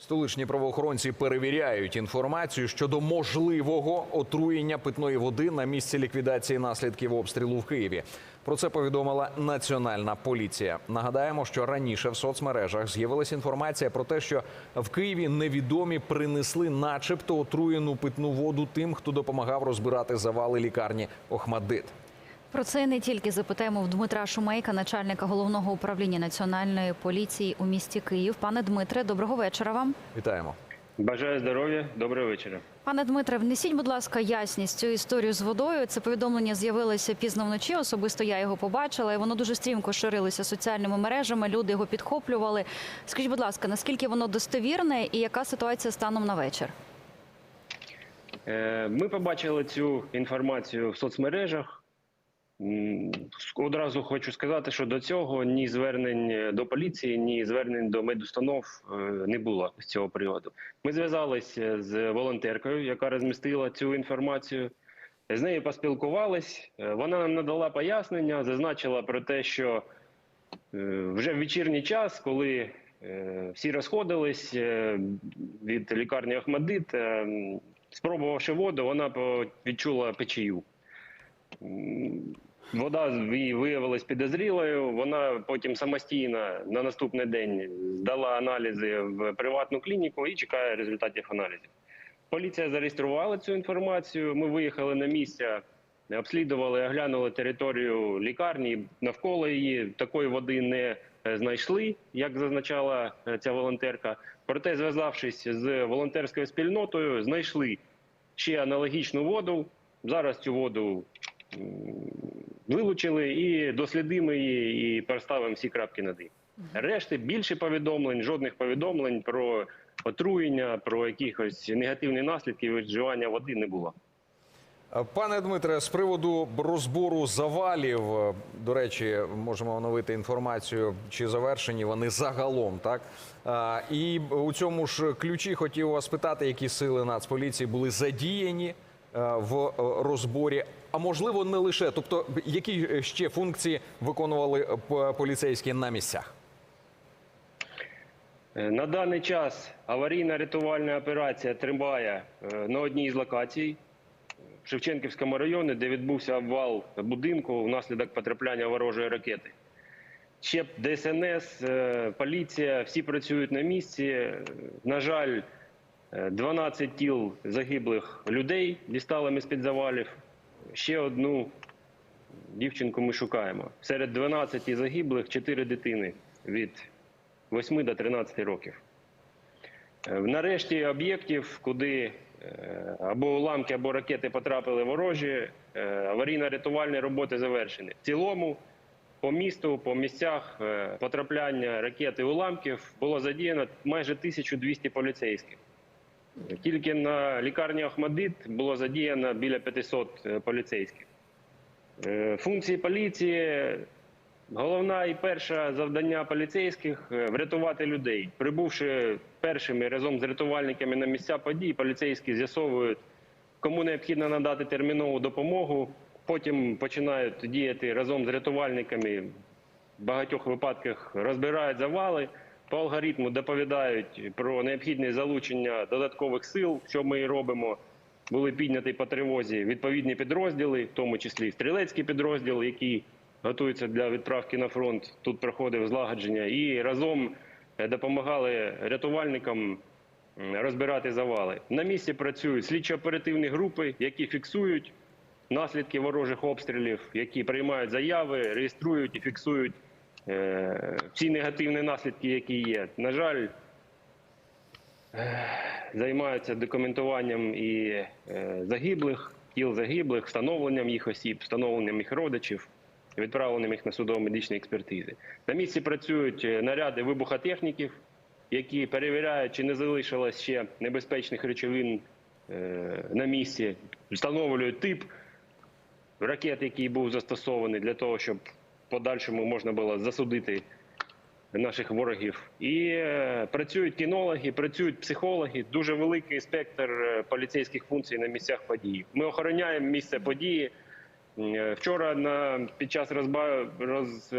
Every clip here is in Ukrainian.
Столичні правоохоронці перевіряють інформацію щодо можливого отруєння питної води на місці ліквідації наслідків обстрілу в Києві. Про це повідомила Національна поліція. Нагадаємо, що раніше в соцмережах з'явилася інформація про те, що в Києві невідомі принесли, начебто, отруєну питну воду тим, хто допомагав розбирати завали лікарні Охмадит. Про це не тільки запитаємо в Дмитра Шумейка, начальника головного управління національної поліції у місті Київ. Пане Дмитре, доброго вечора вам. Вітаємо. Бажаю здоров'я, доброго вечора. Пане Дмитре, внесіть, будь ласка, ясність цю історію з водою. Це повідомлення з'явилося пізно вночі. Особисто я його побачила, і воно дуже стрімко ширилося соціальними мережами. Люди його підхоплювали. Скажіть, будь ласка, наскільки воно достовірне і яка ситуація станом на вечір? Е, Ми побачили цю інформацію в соцмережах. Одразу хочу сказати, що до цього ні звернень до поліції, ні звернень до медустанов е, не було з цього приводу. Ми зв'язалися з волонтеркою, яка розмістила цю інформацію. З нею поспілкувались. Е, Вона нам надала пояснення, зазначила про те, що е, вже в вечірній час, коли е, всі розходились е, від лікарні Ахмадит, е, спробувавши воду, вона відчула печію. Вода виявилась підозрілою. Вона потім самостійно на наступний день здала аналізи в приватну клініку і чекає результатів аналізів. Поліція зареєструвала цю інформацію. Ми виїхали на місце, обслідували, оглянули територію лікарні навколо її. Такої води не е, знайшли, як зазначала е, ця волонтерка. Проте, зв'язавшись з волонтерською спільнотою, знайшли ще аналогічну воду. Зараз цю воду вилучили і дослідимо її, і поставимо всі крапки над «і». Решти більше повідомлень, жодних повідомлень про отруєння, про якихось негативні наслідки від вживання води не було. Пане Дмитре, з приводу розбору завалів, е, до речі, можемо оновити інформацію, чи завершені вони загалом, так? І у цьому ж ключі хотів вас питати, які сили Нацполіції були задіяні е, в е, розборі, а можливо не лише. Тобто, які ще функції виконували е, поліцейські на місцях? Е, На даний час аварійна рятувальна операція триває е, на одній з локацій в Шевченківському районі, де відбувся обвал будинку внаслідок потрапляння ворожої ракети. Ще ДСНС, е, поліція, всі працюють на місці. Е, На жаль, е, 12 тіл загиблих людей дістали ми з-під завалів. Ще одну дівчинку ми шукаємо. Серед 12 загиблих 4 дитини від 8 до 13 років. Е, Нарешті об'єктів, куди е, або уламки, або ракети потрапили ворожі, е, аварійно-рятувальні роботи завершені. В цілому по місту, по місцях потрапляння ракет і уламків було задіяно майже 1200 поліцейських. Тільки на лікарні Ахмадит було задіяно біля 500 е, поліцейських. Е, Функції поліції Головна і перше завдання поліцейських е, врятувати людей. Прибувши першими разом з рятувальниками на місця подій, поліцейські з'ясовують, кому необхідно надати термінову допомогу. Потім починають діяти разом з рятувальниками. В багатьох випадках розбирають завали. По алгоритму доповідають про необхідність залучення додаткових сил, що ми і робимо. Були підняті по тривозі відповідні підрозділи, в тому числі стрілецький підрозділ, який готується для відправки на фронт. Тут проходив злагодження, і разом е, допомагали рятувальникам розбирати завали. На місці працюють слідчо-оперативні групи, які фіксують наслідки ворожих обстрілів, які приймають заяви, реєструють і фіксують всі негативні наслідки, які є. На жаль, займаються документуванням і е, загиблих, тіл загиблих, встановленням їх осіб, встановленням їх родичів, відправленням їх на судово-медичні експертизи. На місці працюють е, наряди вибухотехніків, які перевіряють, чи не залишилось ще небезпечних речовин е, на місці, встановлюють тип ракет, який був застосований для того, щоб подальшому можна було засудити наших ворогів. І е, працюють кінологи, працюють психологи. Дуже великий спектр е, поліцейських функцій на місцях події. Ми охороняємо місце події. Е, Вчора на під час розба роз,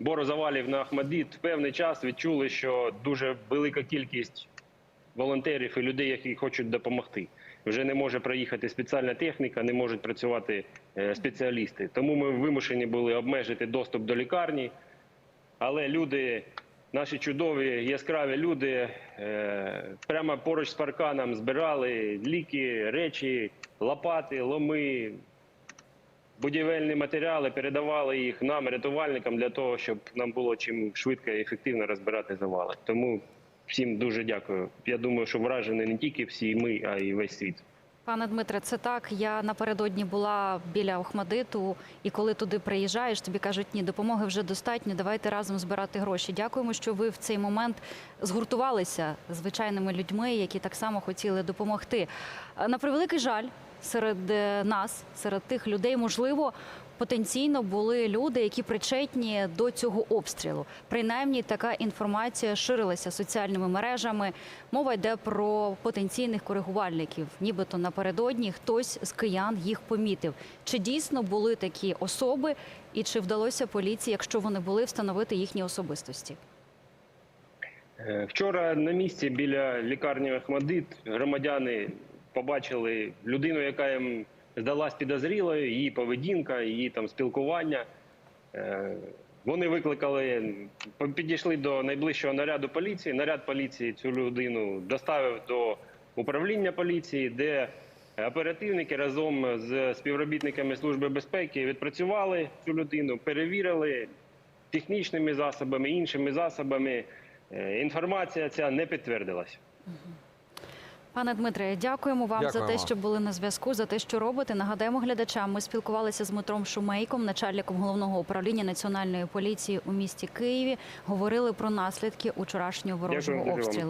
борозавалів на Ахмадит, в певний час відчули, що дуже велика кількість волонтерів і людей, які хочуть допомогти. Вже не може проїхати спеціальна техніка, не можуть працювати е, спеціалісти. Тому ми вимушені були обмежити доступ до лікарні. Але люди, наші чудові, яскраві люди, е, прямо поруч з парканом збирали ліки, речі, лопати, ломи, будівельні матеріали, передавали їх нам, рятувальникам, для того, щоб нам було чим швидко і ефективно розбирати завали. Тому всім дуже дякую. Я думаю, що вражені не тільки всі ми, а й весь світ. Пане Дмитре, це так. Я напередодні була біля Охмадиту, і коли туди приїжджаєш, тобі кажуть, ні, допомоги вже достатньо. Давайте разом збирати гроші. Дякуємо, що ви в цей момент згуртувалися звичайними людьми, які так само хотіли допомогти. Е, На превеликий жаль, серед е, нас, серед тих людей, можливо. Потенційно були люди, які причетні до цього обстрілу. Принаймні, така інформація ширилася соціальними мережами. Мова йде про потенційних коригувальників. Нібито напередодні хтось з киян їх помітив. Чи дійсно були такі особи, і чи вдалося поліції, якщо вони були, встановити їхні особистості? Е, Вчора на місці біля лікарні Ахмадит громадяни побачили людину, яка їм здалась підозрілою, її поведінка, її там спілкування. Е, Вони викликали, підійшли до найближчого наряду поліції. Наряд поліції цю людину доставив до управління поліції, де оперативники разом з співробітниками Служби безпеки відпрацювали цю людину, перевірили технічними засобами, іншими засобами. Е, Інформація ця не підтвердилась. Пане Дмитре, дякуємо вам за те, що були на зв'язку, за те, що робите. Нагадаємо глядачам. Ми спілкувалися з Дмитром Шумейком, начальником головного управління національної поліції у місті Києві. Говорили про наслідки учорашнього ворожого обстрілу.